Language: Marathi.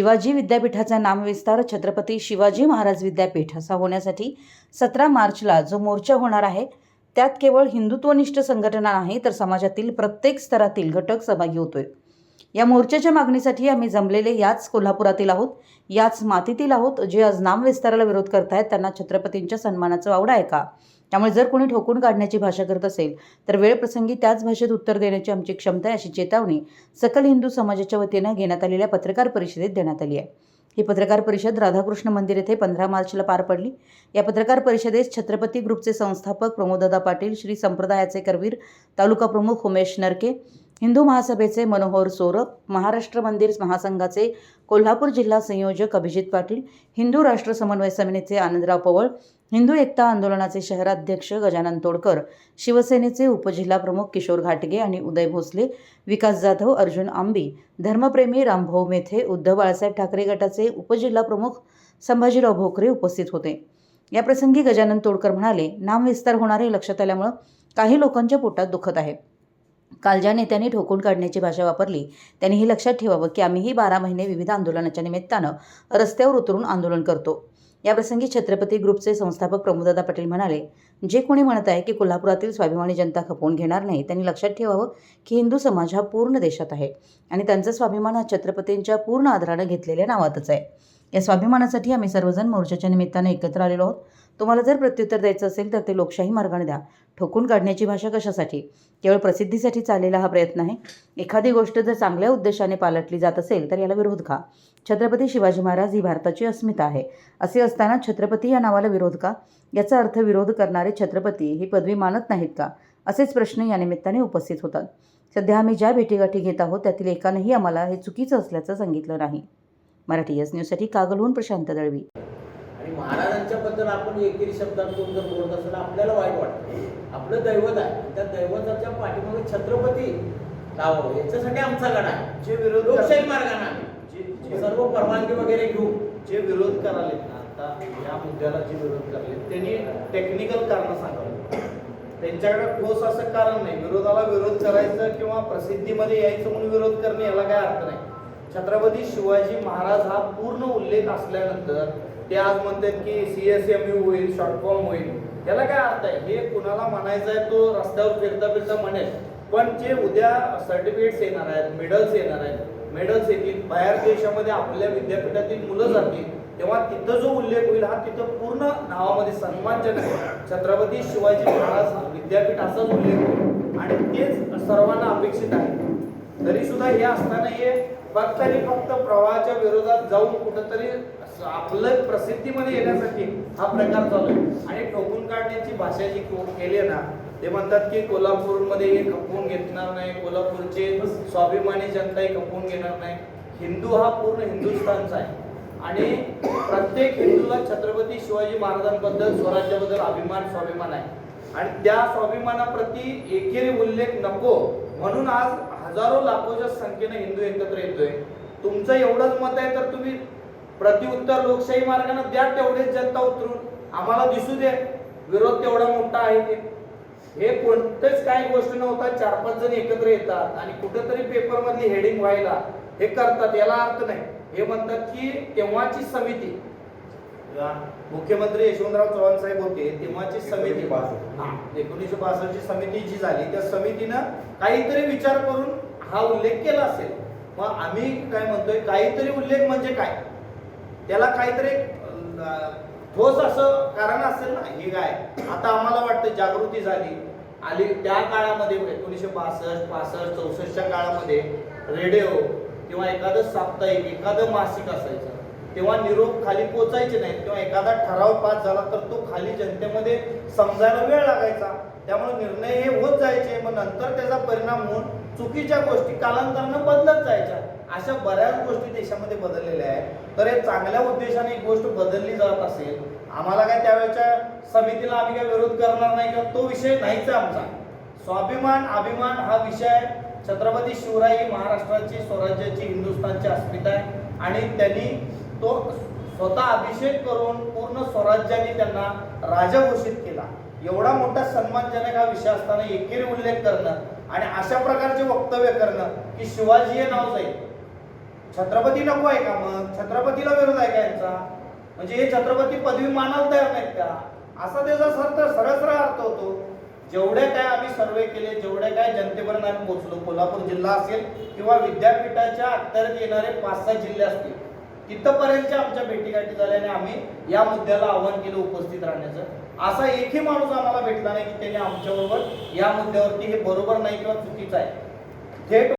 शिवाजी विद्यापीठाचा नामविस्तार छत्रपती शिवाजी महाराज विद्यापीठ असा होण्यासाठी सतरा मार्चला जो मोर्चा होणार आहे त्यात केवळ हिंदुत्वनिष्ठ संघटना नाही तर समाजातील प्रत्येक स्तरातील घटक सहभागी होतोय. या मोर्चाच्या मागणीसाठी आम्ही जमलेले याच कोल्हापुरातील आहोत याच मातीतील आहोत जे आज नामविस्ताराला विरोध करतायत त्यांना छत्रपतींच्या सन्मानाचा वावडा आहे का? त्यामुळे जर कोणी ठोकून काढण्याची भाषा करत असेल तर वेळप्रसंगी त्याच भाषेत उत्तर देण्याची आमची क्षमता आहे अशी चेतावणी सकल हिंदू समाजाच्या वतीनं घेण्यात आलेल्या पत्रकार परिषदेत देण्यात आली आहे. ही पत्रकार परिषद राधाकृष्ण मंदिर येथे पंधरा मार्चला पार पडली. या पत्रकार परिषदेस छत्रपती ग्रुपचे संस्थापक प्रमोददा पाटील श्री संप्रदायाचे करवीर तालुका प्रमुख उमेश नरके हिंदू महासभेचे मनोहर सोरप महाराष्ट्र मंदिर महासंघाचे कोल्हापूर जिल्हा संयोजक अभिजित पाटील हिंदू राष्ट्र समन्वय समितीचे आनंदराव पवळ हिंदू एकता आंदोलनाचे शहराध्यक्ष गजानन तोडकर शिवसेनेचे उपजिल्हाप्रमुख किशोर घाटगे आणि उदय भोसले विकास जाधव अर्जुन आंबी धर्मप्रेमी रामभाऊ मेथे उद्धव बाळासाहेब ठाकरे गटाचे उपजिल्हाप्रमुख संभाजीराव भोकरे उपस्थित होते. याप्रसंगी गजानन तोडकर म्हणाले नामविस्तार होणारे लक्षात आल्यामुळं काही लोकांच्या पोटात दुखत आहे. काल ज्या नेत्यांनी ठोकून काढण्याची भाषा वापरली. त्यांनी हे लक्षात ठेवावं की आम्हीही बारा महिने विविध आंदोलनाच्या निमित्तानं रस्त्यावर उतरून आंदोलन करतो. याप्रसंगी छत्रपती ग्रुपचे संस्थापक प्रमोददा पाटील म्हणाले जे कोणी म्हणत आहे की कोल्हापुरातील स्वाभिमानी जनता खपवून घेणार नाही त्यांनी लक्षात ठेवावं की हिंदू समाज हा पूर्ण देशात आहे आणि त्यांचा स्वाभिमान हा छत्रपतींच्या पूर्ण आदरानं घेतलेल्या नावातच आहे. या स्वाभिमानासाठी आम्ही सर्वजण मोर्चाच्या निमित्तानं एकत्र आलेलो आहोत. तुम्हाला जर प्रत्युत्तर द्यायचं असेल तर ते लोकशाही मार्गाने द्या. ठोकून काढण्याची भाषा कशासाठी? केवळ प्रसिद्धीसाठी चाललेला हा प्रयत्न आहे? एखादी गोष्ट जर चांगल्या उद्देशाने पालटली जात असेल तर याला विरोध का? छत्रपती शिवाजी महाराज ही भारताची अस्मिता आहे. असे असताना छत्रपती या नावाला विरोध का? याचा अर्थ विरोध करणारे छत्रपती ही पदवी मानत नाहीत का? असेच प्रश्न या निमित्ताने उपस्थित होतात. सध्या आम्ही ज्या भेटीगाठी घेत आहोत त्यातील एकानंही आम्हाला हे चुकीचं असल्याचं सांगितलं नाही. मराठी एस न्यूजसाठी कागलहून प्रशांत दळवी. महाराजांच्या बद्दल आपण एकेरी शब्दातून जर बोलत असेल आपल्याला वाईट वाटतं. आपलं दैवत आहे. त्या दैवताच्या पाठीमागे छत्रपती लावावं याच्यासाठी आमचा लढा आहे. जे विरोध लोकशाही मार्गाने आम्ही. सर्व परवानगी वगैरे घेऊ. जे विरोध कराले ना आता या मुद्द्याला जे विरोध करले त्यांनी टेक्निकल कारण सांगावं. त्यांच्याकडे ठोस असं कारण नाही. विरोधाला विरोध करायचं किंवा प्रसिद्धीमध्ये यायचं म्हणून विरोध करणे याला काय अर्थ नाही. छत्रपती शिवाजी महाराज हा पूर्ण उल्लेख असल्यानंतर ते आज म्हणतात की सी एस एम यू होईल शॉर्ट फॉर्म होईल. त्याला काय अर्थ आहे? हे कुणाला म्हणायचं आहे तो रस्त्यावर फिरता फिरता म्हणेल. पण जे उद्या सर्टिफिकेट्स येणार आहेत मेडल्स येणार आहेत मेडल्स येतील बाहेर देशामध्ये आपल्या विद्यापीठातील मुलं जातील तेव्हा तिथं जो उल्लेख होईल हा तिथं पूर्ण नावामध्ये सन्मानजनक आहे. छत्रपती शिवाजी महाराज विद्यापीठ असाच उल्लेख होईल. आणि तेच सर्वांना अपेक्षित आहे. तरी सुद्धा हे असताना हे फक्त आणि फक्त प्रवाहाच्या विरोधात जाऊन कुठंतरी आपलं प्रसिद्धीमध्ये येण्यासाठी हा प्रकार चालू आहे. आणि ठोकून काढण्याची भाषा जी केली आहे ना ते म्हणतात की कोल्हापूरमध्ये हे खपवून घेणार नाही कोल्हापूरचे स्वाभिमानी जनता हे खपवून घेणार नाही. हिंदू हा पूर्ण हिंदुस्थानचा आहे. आणि प्रत्येक हिंदूला छत्रपती शिवाजी महाराजांबद्दल स्वराज्याबद्दल अभिमान स्वाभिमान आहे. आणि त्या स्वाभिमानाप्रती एकेरी उल्लेख नको म्हणून आज हजारो लाखोच्या संख्येने हिंदू एकत्र येतोय. तुमचं एवढंच मत आहे तर तुम्ही प्रतिउत्तर लोकशाही मार्गाने द्या तेवढेच जनता उतरून. आम्हाला दिसू दे विरोध तेवढा मोठा आहे ते हे कोणतेच काही गोष्ट नव्हता चार पाच जण एकत्र येतात आणि कुठेतरी पेपर मधली हेडिंग व्हायला हे करतात याला अर्थ नाही. हे म्हणतात की तेव्हाची समिती मुख्यमंत्री यशवंतराव चव्हाण साहेब होते तेव्हाची समिती. एकोणीसशे बासष्ट ची समिती जी झाली त्या समितीनं काहीतरी विचार करून हा उल्लेख केला असेल. मग आम्ही काय म्हणतोय काहीतरी उल्लेख म्हणजे काय? त्याला काहीतरी ठोस असं कारण असेल ना हे काय? आता आम्हाला वाटतं जागृती झाली. आली त्या काळामध्ये एकोणीसशे बासष्ट पासष्ट चौसष्टच्या काळामध्ये रेडिओ किंवा एखादं साप्ताहिक एखादं मासिक असायचं. तेव्हा निरोप खाली पोचायचे नाहीत. किंवा एखादा ठराव पास झाला तर तो खाली जनतेमध्ये समजायला वेळ लागायचा. त्यामुळे निर्णय हे होत जायचे. मग नंतर त्याचा परिणाम होऊन चुकीच्या गोष्टी कालांतरानं बदलत जायच्या. अशा बऱ्याच गोष्टी देशामध्ये बदललेल्या आहेत. तर हे चांगल्या उद्देशाने एक गोष्ट बदलली जात असेल आम्हाला काय त्यावेळेच्या समितीला आम्ही काय विरोध करणार नाही किंवा तो विषय नाहीच आमचा. स्वाभिमान अभिमान हा विषय छत्रपती शिवराय ही महाराष्ट्राची स्वराज्याची हिंदुस्थानची अस्मिता आहे. आणि त्यांनी तो स्वतः अभिषेक करून पूर्ण स्वराज्याने त्यांना राजा घोषित केला. एवढा मोठा सन्मानजनक हा विषय असताना एकेरी उल्लेख करणं आणि अशा प्रकारचे वक्तव्य करणं की शिवाजी हे नाव जाईल. छत्रपती नको आहे का मग? छत्रपतीला विरोध आहे का यांचा? म्हणजे हे छत्रपती पदवी मानायला तयार नाहीत का? असा त्याचा सरळ सरळ अर्थ होतो. जेवढे काय आम्ही सर्वे केले जेवढे काय जनतेपर्यंत आम्ही पोहोचलो कोल्हापूर जिल्हा असेल किंवा विद्यापीठाच्या अखत्यारीत येणारे पाच सहा जिल्हे असतील तिथपर्यंतच्या आमच्या भेटीगाठी झाल्याने आम्ही या मुद्द्याला आव्हान केलं उपस्थित राहण्याचं. असा एकही माणूस आम्हाला भेटला नाही की त्याने आमच्याबरोबर या मुद्द्यावरती हे बरोबर नाही किंवा चुकीचं आहे. थेट